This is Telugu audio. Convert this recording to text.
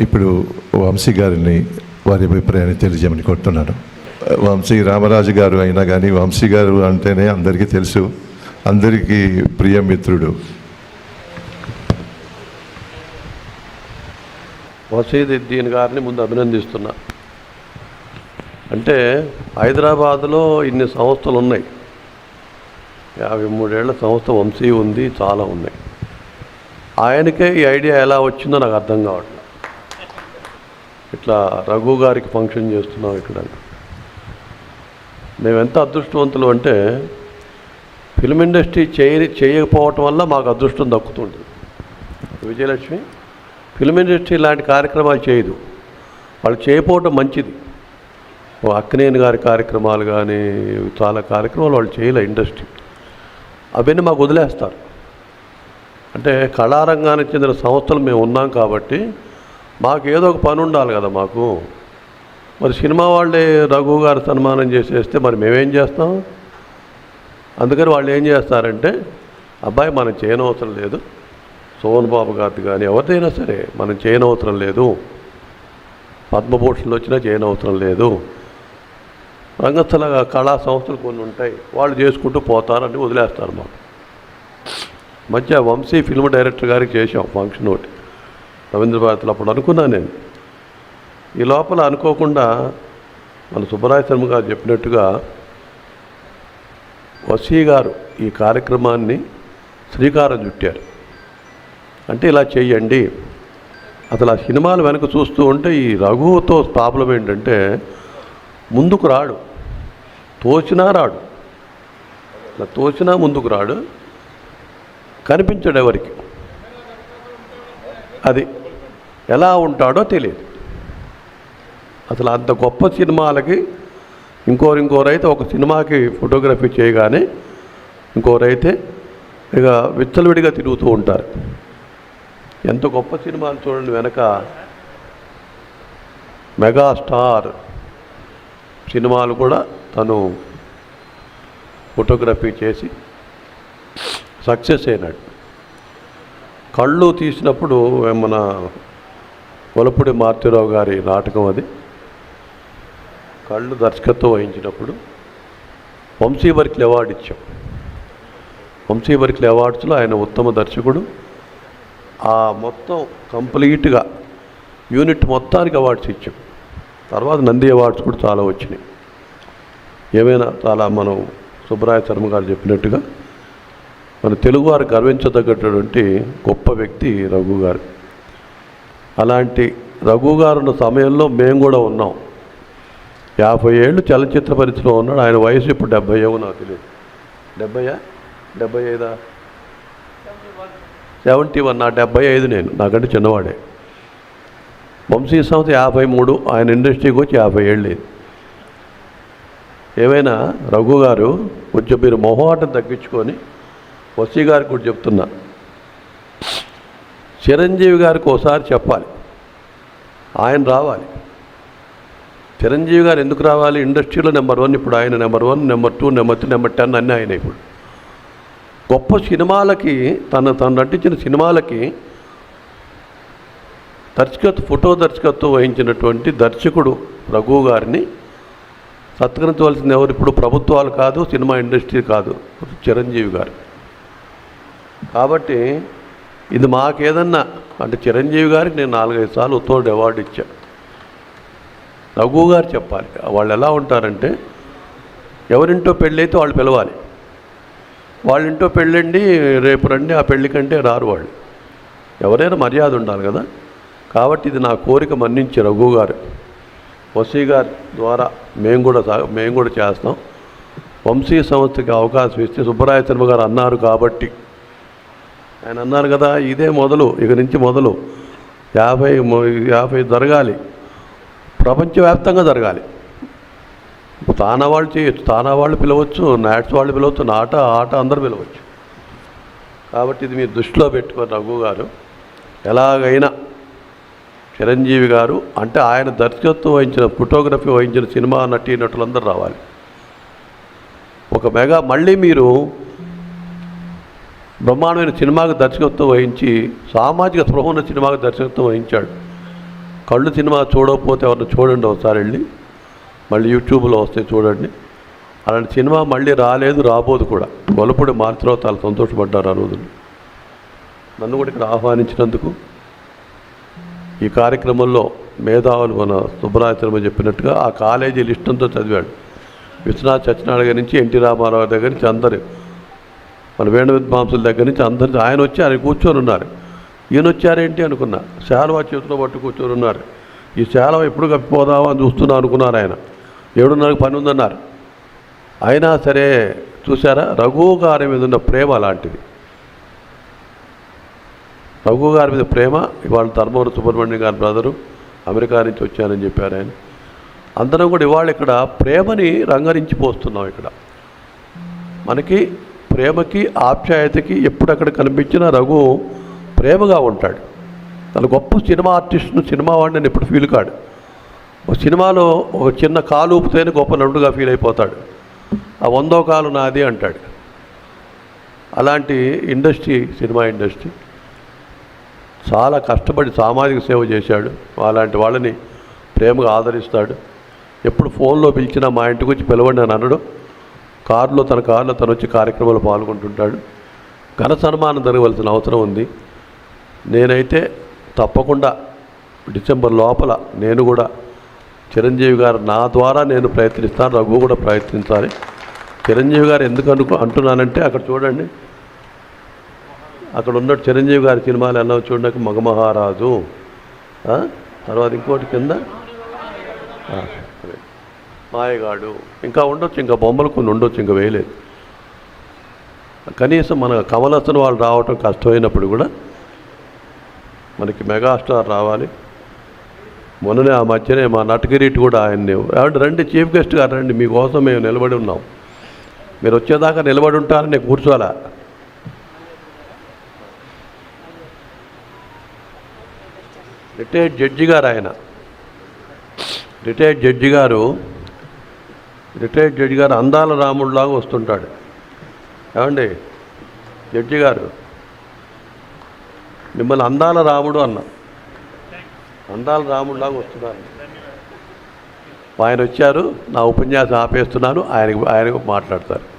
ఇప్పుడు వంశీ గారిని వారి అభిప్రాయాన్ని తెలియజేయమని కోరుతున్నాను. వంశీ రామరాజు గారు అయినా కానీ వంశీ గారు అంటేనే అందరికీ తెలుసు. అందరికీ ప్రియమిత్రుడు వసీదుద్దీన్ గారిని ముందు అభినందిస్తున్నా. అంటే హైదరాబాద్లో ఇన్ని సంస్థలు ఉన్నాయి. యాభై మూడేళ్ళ సంస్థ వంశీ ఉంది చాలా ఉన్నాయి. ఆయనకే ఈ ఐడియా ఎలా వచ్చిందో నాకు అర్థం కావట్లేదు. ఇట్లా రఘు గారికి ఫంక్షన్ చేస్తున్నాం ఇక్కడ. మేము ఎంత అదృష్టవంతులు అంటే ఫిల్మ్ ఇండస్ట్రీ చేయ చేయకపోవటం వల్ల మాకు అదృష్టం దక్కుతుంది. విజయలక్ష్మి ఫిల్మ్ ఇండస్ట్రీ లాంటి కార్యక్రమాలు చేయదు. వాళ్ళు చేయకపోవటం మంచిది. ఓ అక్కినేని గారి కార్యక్రమాలు కానీ చాలా కార్యక్రమాలు వాళ్ళు చేయలే ఇండస్ట్రీ. అవన్నీ మాకు వదిలేస్తారు. అంటే కళారంగానికి చెందిన సంస్థలు మేము ఉన్నాం కాబట్టి మాకు ఏదో ఒక పని ఉండాలి కదా మాకు. మరి సినిమా వాళ్ళే రఘు గారు సన్మానం చేసేస్తే మరి మేమేం చేస్తాం? అందుకని వాళ్ళు ఏం చేస్తారంటే అబ్బాయి మనం చేయనవసరం లేదు. సోన్ బాబు గారు కానీ ఎవరిదైనా సరే మనం చేయనవసరం లేదు. పద్మభూషణ్లు వచ్చినా చేయనవసరం లేదు. రంగస్థల కళా సంస్థలు కొన్ని ఉంటాయి. వాళ్ళు చేసుకుంటూ పోతారని వదిలేస్తారు మాకు. మధ్య వంశీ ఫిల్మ్ డైరెక్టర్ గారికి చేసాం ఫంక్షన్ ఒకటి. రవీంద్ర భారతిలో అప్పుడు అనుకున్నాను నేను. ఈ లోపల అనుకోకుండా మన సుబ్బరాయ శర్మ గారు చెప్పినట్టుగా వసీ గారు ఈ కార్యక్రమాన్ని శ్రీకారం చుట్టారు. అంటే ఇలా చేయండి. అసలు ఆ సినిమాలు వెనక చూస్తూ ఉంటే ఈ రఘువుతో ప్రాబ్లం ఏంటంటే ముందుకు రాడు. తోచినా రాడు. ఇలా తోచినా ముందుకు రాడు. కనిపించడు ఎవరికి. అది ఎలా ఉంటాడో తెలియదు అసలు అంత గొప్ప సినిమాలకి ఇంకోరు ఇంకోరైతే ఒక సినిమాకి ఫోటోగ్రఫీ చేయగానే ఇంకోరైతే ఇక విచ్చలవిడిగా తిరుగుతూ ఉంటారు. ఎంత గొప్ప సినిమాలు చూడండి వెనక. మెగాస్టార్ సినిమాలు కూడా తను ఫోటోగ్రఫీ చేసి సక్సెస్ అయినాడు. కళ్ళు తీసినప్పుడు మన కొలపూడి మార్తిరావు గారి నాటకం అది. కళ్ళు దర్శకత్వం వహించినప్పుడు వంశీ అవార్డు ఇచ్చాం. వంశీ అవార్డ్స్లో ఆయన ఉత్తమ దర్శకుడు. ఆ మొత్తం కంప్లీట్గా యూనిట్ మొత్తానికి అవార్డ్స్ ఇచ్చాం. తర్వాత నంది అవార్డ్స్ కూడా చాలా వచ్చినాయి. ఏమైనా చాలా మనం సుబ్బరాయ శర్మ గారు చెప్పినట్టుగా మన తెలుగువారు గర్వించదగ్గటువంటి గొప్ప వ్యక్తి రఘు గారు. అలాంటి రఘు గారు ఉన్న సమయంలో మేము కూడా ఉన్నాం. యాభై ఏళ్ళు చలచిత్ర పరిశ్రమ ఉన్నాడు. ఆయన వయసు ఇప్పుడు డెబ్బై ఏమో నాకు తెలియదు. డెబ్బయా? డెబ్బై ఐదా సెవెంటీ వన్. నా డెబ్బై ఐదు నేను. నాకంటే చిన్నవాడే. వంశీ సంస్థ యాభై మూడు. ఆయన ఇండస్ట్రీకి వచ్చి యాభై ఏళ్ళు లేదు ఏమైనా రఘు గారు కొంచెం మీరు మొహమాటం తగ్గించుకొని వసీ గారికి కూడా చెప్తున్నా. చిరంజీవి గారికి ఒకసారి చెప్పాలి. ఆయన రావాలి. చిరంజీవి గారు ఎందుకు రావాలి? ఇండస్ట్రీలో నెంబర్ వన్ ఇప్పుడు ఆయన number one number two number three number ten అన్నీ ఆయన ఇప్పుడు. గొప్ప సినిమాలకి తను తను నటించిన సినిమాలకి దర్శకత్వ ఫోటో దర్శకత్వం వహించినటువంటి దర్శకుడు రఘు గారిని సత్కరించవలసింది ఎవరు? ఇప్పుడు ప్రభుత్వాలు కాదు సినిమా ఇండస్ట్రీ కాదు చిరంజీవి గారు. కాబట్టి ఇది మాకేదన్నా అంటే చిరంజీవి గారికి నేను నాలుగైదు సార్లు ఉత్తోడు అవార్డు ఇచ్చా. రఘు గారు చెప్పాలి వాళ్ళు ఎలా ఉంటారంటే ఎవరింటో పెళ్ళైతే వాళ్ళు పిలవాలి. వాళ్ళ ఇంటో పెళ్ళండి రేపు రండి ఆ పెళ్ళికంటే రారు వాళ్ళు. ఎవరైనా మర్యాద ఉండాలి కదా. కాబట్టి ఇది నా కోరిక మన్నించి రఘు గారు. వసీ గారి ద్వారా మేము కూడా సా- మేము కూడా చేస్తాం. వంశీ సంస్థకి అవకాశం ఇస్తే సుబ్బరాయ శర్మ గారు అన్నారు కాబట్టి ఆయన అన్నారు కదా ఇదే మొదలు ఇక నుంచి మొదలు. యాభై యాభై జరగాలి. ప్రపంచవ్యాప్తంగా జరగాలి. తానా వాళ్ళు చేయొచ్చు తానా వాళ్ళు పిలవచ్చు నాట్స్ వాళ్ళు పిలవచ్చు నాట ఆట అందరు పిలవచ్చు. కాబట్టి ఇది మీరు దృష్టిలో పెట్టుకొని రఘు గారు. ఎలాగైనా చిరంజీవి గారు అంటే ఆయన దర్శకత్వం వహించిన ఫోటోగ్రఫీ వహించిన సినిమా నటీ నటులందరూ రావాలి. ఒక మెగా మళ్ళీ మీరు బ్రహ్మాండమైన సినిమాకు దర్శకత్వం వహించి సామాజిక స్పృహ ఉన్న సినిమాకు దర్శకత్వం వహించాడు. కళ్ళు సినిమా చూడకపోతే ఎవరిని చూడండి ఒకసారి వెళ్ళి మళ్ళీ యూట్యూబ్లో వస్తే చూడండి. అలాంటి సినిమా మళ్ళీ రాలేదు రాబోదు కూడా. గొల్లపూడి మార్చిలో చాలా సంతోషపడ్డారు ఆ రోజులు నన్ను కూడా ఇక్కడ ఆహ్వానించినందుకు ఈ కార్యక్రమంలో మేధావులు మన సుబ్బరాయ చెప్పినట్టుగా ఆ కాలేజీ లిస్ట్ అంతా చదివాడు. విశ్వనాథ్ సత్యనారాయణ దగ్గర నుంచి ఎన్టీ రామారావు దగ్గర నుంచి అందరూ మన వేణు విద్వాంసుల దగ్గర నుంచి అందరి ఆయన వచ్చి ఆయన కూర్చొని ఉన్నారు. ఈయన వచ్చారేంటి అనుకున్నా. శాలువా చేతిలో పట్టు కూర్చొని ఉన్నారు. ఈ శాలువ ఎప్పుడు కప్పిపోదామా అని చూస్తున్నా అనుకున్నారు ఆయన. ఏడున్నరకు పని ఉందన్నారు అయినా సరే చూసారా రఘు గారి మీద ఉన్న ప్రేమ అలాంటిది. రఘు గారి మీద ప్రేమ ఇవాళ ధర్మవరం సుబ్రహ్మణ్యం గారి బ్రదరు అమెరికా నుంచి వచ్చానని చెప్పారు ఆయన. అందరం కూడా ఇవాళ ఇక్కడ ప్రేమని రంగరించి పోస్తున్నాం ఇక్కడ. మనకి ప్రేమకి ఆప్యాయతకి ఎప్పుడక్కడ కనిపించినా రఘు ప్రేమగా ఉంటాడు. తన గొప్ప సినిమా ఆర్టిస్ట్ను సినిమా వాడిని నేను ఎప్పుడు ఫీల్ కాడు. ఒక సినిమాలో ఒక చిన్న కాలు ఊపితేనే గొప్ప నటుడుగా ఫీల్ అయిపోతాడు. ఆ వందో కాలు నాది అంటాడు. అలాంటి ఇండస్ట్రీ సినిమా ఇండస్ట్రీ. చాలా కష్టపడి సామాజిక సేవ చేశాడు. అలాంటి వాళ్ళని ప్రేమగా ఆదరిస్తాడు. ఎప్పుడు ఫోన్లో పిలిచినా మా ఇంటికి వచ్చి పిలవండి అని అనడు. కారులో తన కారులో తను వచ్చి కార్యక్రమాలు పాల్గొంటుంటాడు. ఘన సన్మానం జరగవలసిన అవసరం ఉంది. నేనైతే తప్పకుండా డిసెంబర్ లోపల నేను కూడా చిరంజీవి గారు నా ద్వారా నేను ప్రయత్నిస్తాను రఘు కూడా ప్రయత్నించాలి. చిరంజీవి గారు ఎందుకు అనుకు అంటున్నానంటే అక్కడ చూడండి. అక్కడ ఉన్న చిరంజీవి గారి సినిమాలు ఎలా చూడడానికి మగమహారాజు తర్వాత ఇంకోటి కింద? మాయగాడు. ఇంకా ఉండొచ్చు ఇంకా బొమ్మలు కొన్ని ఉండొచ్చు ఇంకా వేయలేదు. కనీసం మన కమలసన్ వాళ్ళు రావటం కష్టమైనప్పుడు కూడా మనకి మెగాస్టార్ రావాలి. మొన్ననే ఆ మధ్యనే మా నటగిరీటి కూడా ఆయన్ని ఏమంటే రండి చీఫ్ గెస్ట్ గారు రండి మీకోసం మేము నిలబడి ఉన్నాం. మీరు వచ్చేదాకా నిలబడి ఉంటారని నేను కూర్చోాలా రిటైర్డ్ జడ్జి గారు ఆయన. రిటైర్డ్ జడ్జి గారు రిటైర్డ్ జడ్జి గారు అందాల రాముడిలాగా వస్తుంటాడు. ఏమండి? జడ్జి గారు మిమ్మల్ని అందాల రాముడు అన్న. అందాల రాముడిలాగా వస్తున్నారు. ఆయన వచ్చారు నా ఉపన్యాసం ఆపేస్తున్నాను ఆయన ఆయన మాట్లాడతారు.